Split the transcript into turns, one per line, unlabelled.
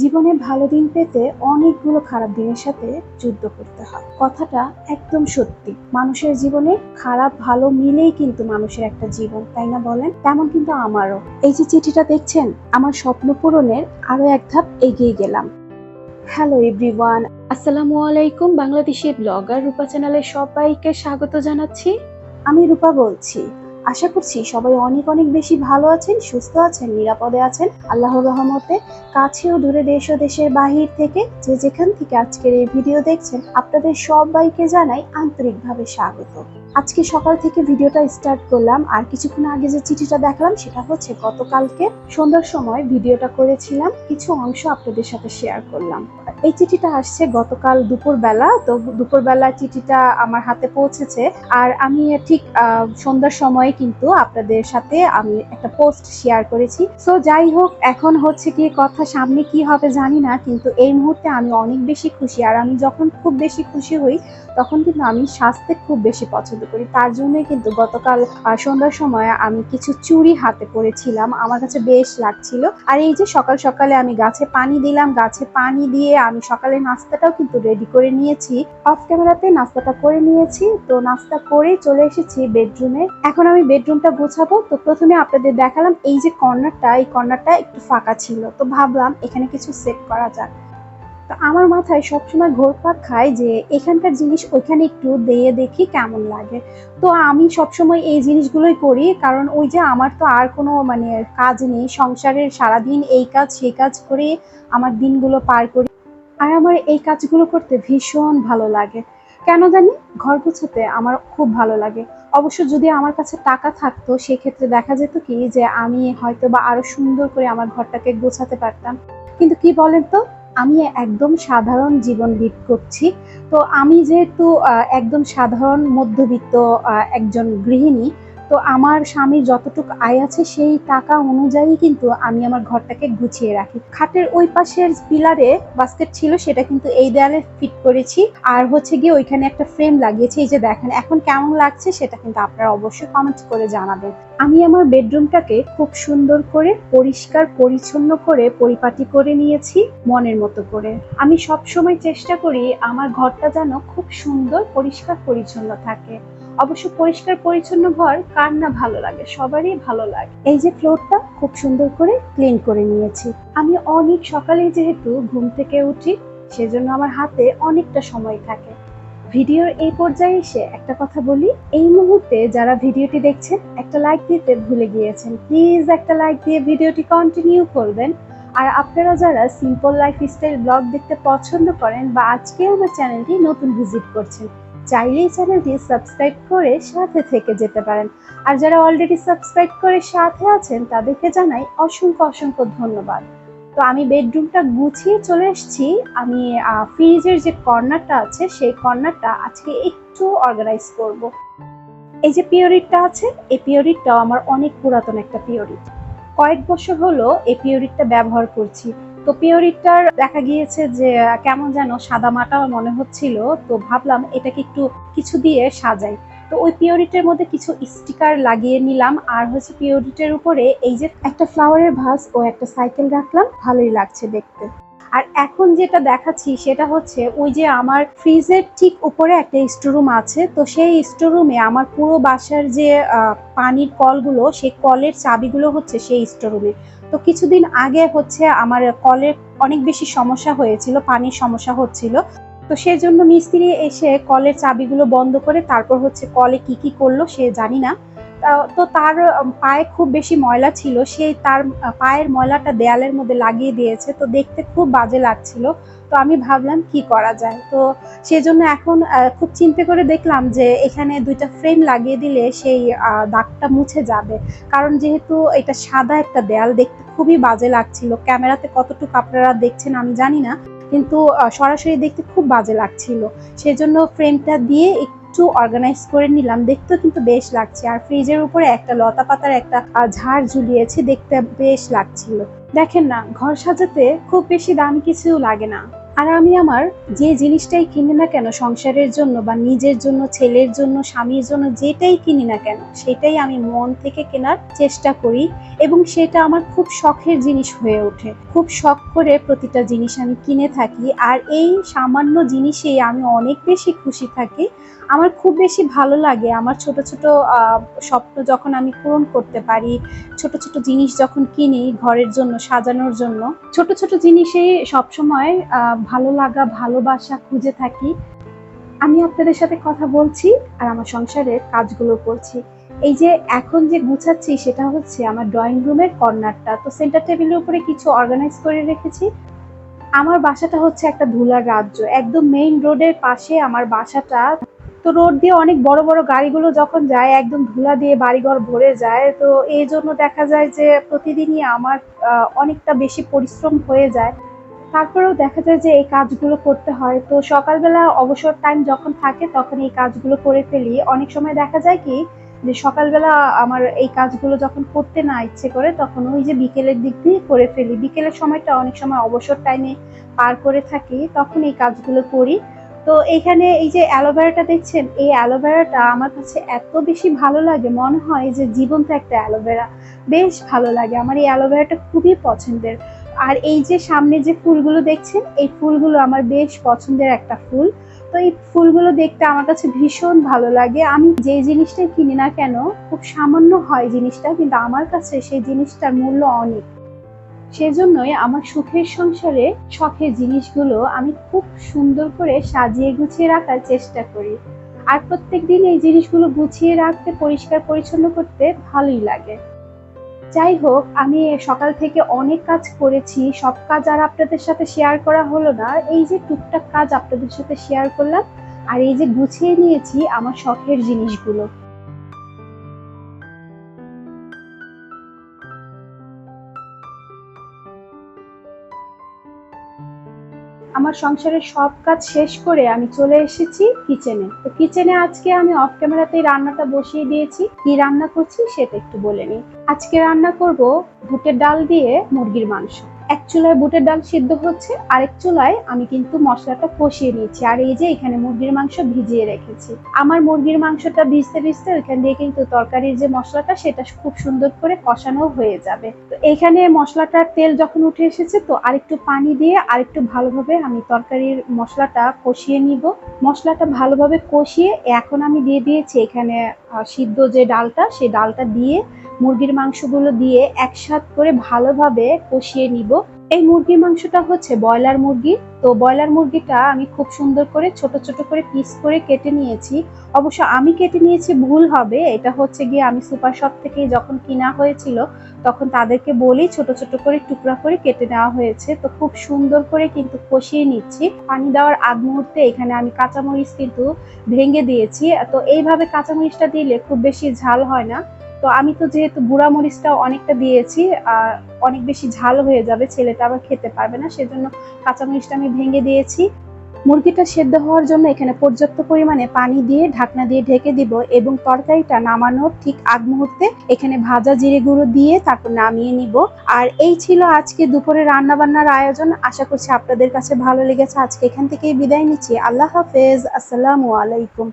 জীবনে ভালো দিন পেতে অনেকগুলো খারাপ দিনের সাথে যুদ্ধ করতে হয়। কথাটা একদম সত্যি। মানুষের জীবনে খারাপ, ভালো মিলেই কিন্তু মানুষের একটা জীবন, তাই না বলেন? তেমন কিন্তু আমারও। এই যে চিঠিটা দেখছেন, আমার স্বপ্ন পূরণের আরও এক ধাপ এগিয়ে গেলাম। হ্যালো এভরিওয়ান আসসালামু আলাইকুম। বাংলাদেশি ব্লগার রূপা চ্যানেলে সবাইকে স্বাগত জানাচ্ছি। আমি রূপা বলছি। আশা করছি সবাই অনেক অনেক বেশি ভালো আছেন, সুস্থ আছেন, নিরাপদে আছেন। আল্লাহর রহমতে কাছে ও দূরে দেশ ও দেশের বাহির থেকে যে যেখান থেকে আজকের এই ভিডিও দেখছেন, আপনাদের সবাইকে জানাই আন্তরিকভাবে স্বাগত। আজকে সকাল থেকে ভিডিওটা স্টার্ট করলাম। আর কিছুক্ষণ আগে যে চিঠিটা দেখলাম, সেটা হচ্ছে গতকালকে সন্ধ্যার সময় ভিডিওটা করেছিলাম। কিছু অংশ আপনাদের সাথে শেয়ার করলাম। এই চিঠিটা আসছে গতকাল দুপুরবেলা, তো দুপুরবেলা চিঠিটা আমার হাতে পৌঁছেছে। আর আমি ঠিক সন্ধ্যার সময় কিন্তু আপনাদের সাথে আমি একটা পোস্ট শেয়ার করেছি। সো যাই হোক, এখন হচ্ছে কি, কথা সামনে কি হবে জানি না, কিন্তু এই মুহূর্তে আমি অনেক বেশি খুশি। আর আমি যখন খুব বেশি খুশি হই, তখন কিন্তু আমি স্বাস্থ্যে খুব বেশি পছন্দ করি। তার জন্যই কিন্তু গতকাল সন্ধ্যার সময় আমি কিছু চুড়ি হাতে পরেছিলাম। আমার কাছে বেশ লাগছিল। আর এই যে সকাল সকালে আমি গাছে পানি দিলাম, গাছে পানি দিয়ে আমি সকালে নাস্তাটাও কিন্তু রেডি করে নিয়েছি। অফ ক্যামেরাতে নাস্তাটা করে নিয়েছি। তো নাস্তা করে চলে এসেছি বেডরুমে এখন আমি বেডরুমটা গোছাবো। তো প্রথমে আপনাদের দেখালাম এই যে কর্নারটা এই কর্নারটা একটু ফাঁকা ছিল। তো ভাবলাম এখানে কিছু সেট করা যাক। তো আমার মাথায় সবসময় ঘোরপাক খায় যে এখানকার জিনিস ওইখানে একটু দিয়ে দেখি কেমন লাগে। তো আমি সবসময় এই জিনিসগুলোই করি, কারণ ওই যে আমার তো আর কোনো মানে কাজ নেই, সংসারের সারাদিন এই কাজ সেই কাজ করে আমার দিনগুলো পার করি। আর আমার এই কাজগুলো করতে ভীষণ ভালো লাগে। কেন জানি? ঘর গোছাতে আমার খুব ভালো লাগে। অবশ্য যদি আমার কাছে টাকা থাকতো, সেক্ষেত্রে দেখা যেত কি যে আমি হয়তো বা আরও সুন্দর করে আমার ঘরটাকে গোছাতে পারতাম। কিন্তু কি বলেন তো? আমি একদম সাধারণ জীবন লিড করছি। তো আমি যেহেতু একদম সাধারণ মধ্যবিত্ত একজন গৃহিণী তো আমার স্বামীর যতটুকু আয় আছে সেই টাকা অনুযায়ী কিন্তু আমি আমার ঘরটাকে গুছিয়ে রাখি। খাটের ওই পাশের পিলারে বাস্কেট ছিল, সেটা কিন্তু এই দেয়ালে ফিট করেছি। আর হচ্ছে গিয়ে ওইখানে একটা ফ্রেম লাগিয়েছি, এই যে দেখেন, এখন কেমন লাগছে সেটা কিন্তু আপনারা অবশ্যই কমেন্ট করে জানাবেন। আমি আমার বেডরুমটাকে খুব সুন্দর করে, পরিষ্কার, পরিচ্ছন্ন করে, পরিপাটি করে নিয়েছি, মনের মতো করে। আমি সব সময় চেষ্টা করি আমার ঘরটা যেন খুব সুন্দর, পরিষ্কার, পরিচ্ছন্ন থাকে। অবশ্য পরিষ্কার, পরিচ্ছন্ন ঘর, কার না ভালো লাগে? সবারই ভালো লাগে। এই যে ফ্লোরটা, খুব সুন্দর করে ক্লিন করে নিয়েছি। আমি অনেক সকালে যেহেতু ঘুম থেকে উঠি, সেজন্য আমার হাতে অনেকটা সময় থাকে। ভিডিওর এই পর্যায়ে এসে একটা কথা বলি। এই মুহূর্তে যারা ভিডিওটি দেখছেন, একটা লাইক দিতে ভুলে গিয়েছেন। প্লিজ একটা লাইক দিয়ে ভিডিওটি কন্টিনিউ করবেন। আর আপনারা যারা সিম্পল লাইফস্টাইল ব্লগ দেখতে পছন্দ করেন বা আজকে আমার চ্যানেলটি নতুন ভিজিট করছেন চাইলেই চ্যানেলটি সাবস্ক্রাইব করে সাথে থেকে যেতে পারেন। আর যারা অলরেডি সাবস্ক্রাইব করে সাথে আছেন, তাদেরকে জানাই অসংখ্য অসংখ্য ধন্যবাদ। তো আমি বেডরুমটা গুছিয়ে চলে এসেছি। আমি ফ্রিজের যে কর্নারটা আছে, সেই কর্নারটা আজকে একটু অর্গানাইজ করব। এই যে পিওরিটটা আছে, এই পিওরিটটাও আমার অনেক পুরাতন একটা পিওরিট। কয়েক বছর হলো এই পিওরিটটা ব্যবহার করছি। তো পিওরিটার দেখা গিয়েছে যে, কেমন যেন সাদা মাটা মনে হচ্ছিল, তো ভাবলাম এটাকে একটু কিছু দিয়ে সাজাই। তো ওই পিওরিটের মধ্যে কিছু স্টিকার লাগিয়ে নিলাম, আর হচ্ছে পিওরিটের উপরে এই যে একটা ফ্লাওয়ারের ভাস ও একটা সাইকেল রাখলাম, ভালোই লাগছে দেখতে। আর এখন যেটা দেখাচ্ছি সেটা হচ্ছে ওই যে আমার ফ্রিজের ঠিক উপরে একটা স্টোরুম আছে। তো সেই স্টোরুমে আমার পুরো বাসার যে পানির কলগুলো, সেই কলের চাবিগুলো হচ্ছে সেই স্টোরুমে তো কিছুদিন আগে হচ্ছে আমার কলের অনেক বেশি সমস্যা হয়েছিল, পানির সমস্যা হচ্ছিল। তো সেই জন্য মিস্ত্রি এসে কলের চাবিগুলো বন্ধ করে তারপর হচ্ছে কলে কি কি করল সে জানি না। তা- তার পায়ে খুব বেশি ময়লা ছিল। সেই তার পায়ের ময়লাটা দেয়ালের মধ্যে লাগিয়ে দিয়েছে। তো দেখতে খুব বাজে লাগছিল। তো আমি ভাবলাম, কি করা যায়? তো সেজন্য এখন খুব চিন্তা করে দেখলাম যে, এখানে দুইটা ফ্রেম লাগিয়ে দিলে সেই দাগটা মুছে যাবে। কারণ যেহেতু এটা সাদা একটা দেয়াল, দেখতে খুবই বাজে লাগছিল। ক্যামেরাতে কতটুকু আপনারা দেখছেন আমি জানি না। কিন্তু সরাসরি দেখতে খুব বাজে লাগছিল। সেজন্য ফ্রেমটা দিয়ে একটু অর্গানাইজ করে নিলাম। দেখতেও কিন্তু বেশ লাগছে। আর ফ্রিজের উপরে একটা লতা পাতার একটা ঝাড় ঝুলিয়েছে। দেখতে বেশ লাগছিল। দেখেন না, ঘর সাজাতে খুব বেশি দাম কিছু লাগে না। আর আমি আমার যে জিনিসটাই কিনি না কেন, সংসারের জন্য বা নিজের জন্য, ছেলের জন্য, স্বামীর জন্য, যেটাই কিনি না কেন, সেটাই আমি মন থেকে কেনার চেষ্টা করি এবং সেটা আমার খুব শখের জিনিস হয়ে ওঠে। খুব শখ করে প্রতিটা জিনিস আমি কিনে থাকি আর এই সামান্য জিনিসেই আমি অনেক বেশি খুশি থাকি। আমার খুব বেশি ভালো লাগে আমার ছোট ছোট স্বপ্ন যখন আমি পূরণ করতে পারি, ছোট ছোট জিনিস যখন কিনি ঘরের জন্য, সাজানোর জন্য, ছোট ছোট জিনিসে সবসময় ভালো লাগা, ভালোবাসা খুঁজে থাকি। আমি আপনাদের সাথে কথা বলছি আর আমার সংসারের কাজগুলো করছি। এই যে এখন যে গুছাচ্ছি সেটা হচ্ছে আমার ড্রয়িং রুমের কর্নারটা। তো সেন্টার টেবিলের উপরে কিছু অর্গানাইজ করে রেখেছি। আমার বাসাটা হচ্ছে একটা ধুলার রাজ্য। একদম মেইন রোডের পাশে আমার বাসাটা। তো রোড দিয়ে অনেক বড় বড় গাড়িগুলো যখন যায়, একদম ধুলা দিয়ে বাড়িঘর ভরে যায়। তো এই জন্য দেখা যায় যে প্রতিদিনই আমার অনেকটা বেশি পরিশ্রম হয়ে যায়। তারপরেও দেখা যায় যে এই কাজগুলো করতে হয়। তো সকালবেলা অবসর টাইম যখন থাকে, তখন এই কাজগুলো করে ফেলি। অনেক সময় দেখা যায় কি যে সকালবেলা আমার এই কাজগুলো যখন করতে না ইচ্ছে করে, তখন ওই যে বিকেলের দিক দিয়ে করে ফেলি। বিকেলের সময়টা অনেক সময় অবসর টাইমে পার করে থাকি, তখন এই কাজগুলো করি। তো এখানে এই যে অ্যালোভেরাটা দেখছেন, এই অ্যালোভেরাটা আমার কাছে এত বেশি ভালো লাগে, মনে হয় যে জীবন্ত একটা অ্যালোভেরা বেশ ভালো লাগে। আমার এই অ্যালোভেরাটা খুবই পছন্দের। আর এই যে সামনে যে ফুলগুলো দেখছেন, এই ফুলগুলো আমার বেশ পছন্দের একটা ফুল। তো এই ফুলগুলো দেখতে আমার কাছে ভীষণ ভালো লাগে। আমি যে জিনিসটাই কিনি না কেন, খুব সামান্য হয় জিনিসটা, কিন্তু আমার কাছে সেই জিনিসটার মূল্য অনেক। সেজন্যই আমার সুখের সংসারে শখের জিনিসগুলো আমি খুব সুন্দর করে সাজিয়ে গুছিয়ে রাখার চেষ্টা করি। আর প্রত্যেক দিন এই জিনিসগুলো গুছিয়ে রাখতে পরিষ্কার পরিচ্ছন্ন করতে ভালোই লাগে। যাই হোক, আমি সকাল থেকে অনেক কাজ করেছি। সব কাজ আর আপনাদের সাথে শেয়ার করা হলো না। এই যে টুকটাক কাজ আপনাদের সাথে শেয়ার করলাম, আর এই যে গুছিয়ে নিয়েছি আমার শখের জিনিসগুলো। আমার সংসারের সব কাজ শেষ করে আমি চলে এসেছি কিচেনে। তো কিচেনে আজকে আমি অফ ক্যামেরাতেই রান্নাটা বসিয়ে দিয়েছি। কি রান্না করছি সেটা একটু বলে নিই। আজকে রান্না করব বুটের ডাল দিয়ে মুরগির মাংস। এক চুলায় বুটের ডাল সিদ্ধ হচ্ছে, আরেক চুলায় আমি কিন্তু মশলাটা কষিয়ে নিয়েছি। আর এই যে এখানে মুরগির মাংস ভিজিয়ে রেখেছি। আমার মুরগির মাংসটা ভিজতে ভিজতে ওইখান দিয়ে কিন্তু তরকারির যে মশলাটা, সেটা খুব সুন্দর করে কষানো হয়ে যাবে। তো এখানে মশলাটার তেল যখন উঠে এসেছে, তো আরেকটু পানি দিয়ে আরেকটু ভালোভাবে আমি তরকারির মশলাটা কষিয়ে নিব। মশলাটা ভালোভাবে কষিয়ে এখন আমি দিয়ে দিয়েছি এখানে সিদ্ধ যে ডালটা, সেই ডালটা দিয়ে মুরগির মাংসগুলো দিয়ে একসাথ করে ভালোভাবে কষিয়ে নিব। এই মুরগির মাংসটা হচ্ছে ব্রয়লার মুরগি। তো ব্রয়লার মুরগিটা আমি খুব সুন্দর করে ছোট ছোট করে পিস করে কেটে নিয়েছি। অবশ্য আমি কেটে নিয়েছি, ভুল হবে। এটা হচ্ছে গিয়ে আমি সুপার শপ থেকে যখন কিনা হয়েছিল, তখন তাদেরকে বলেই ছোট ছোট করে টুকরা করে কেটে নেওয়া হয়েছে। তো খুব সুন্দর করে কিন্তু কষিয়ে নিচ্ছি। পানি দেওয়ার আগ মুহূর্তে এখানে আমি কাঁচামরিচ কিন্তু ভেঙে দিয়েছি। তো এইভাবে কাঁচামরিচটা দিলে খুব বেশি ঝাল হয় না। তো আমি তো যেহেতু গুঁড়া মরিচটা অনেকটা দিয়েছি, আর অনেক বেশি ঝাল হয়ে যাবে, ছেলেটা আবার খেতে পারবে না, সেজন্য কাঁচামরিচটা আমি ভেঙে দিয়েছি। মুরগিটা সেদ্ধ হওয়ার জন্য এখানে পর্যাপ্ত পরিমাণে পানি দিয়ে ঢাকনা দিয়ে ঢেকে দিব এবং তরকারিটা নামানোর ঠিক আগ মুহূর্তে এখানে ভাজা জিরে গুঁড়ো দিয়ে তারপর নামিয়ে নিব। আর এই ছিল আজকে দুপুরে রান্না বান্নার আয়োজন। আশা করছি আপনাদের কাছে ভালো লেগেছে। আজকে এখান থেকেই বিদায় নিচ্ছি। আল্লাহ হাফেজ। আসসালামু আলাইকুম।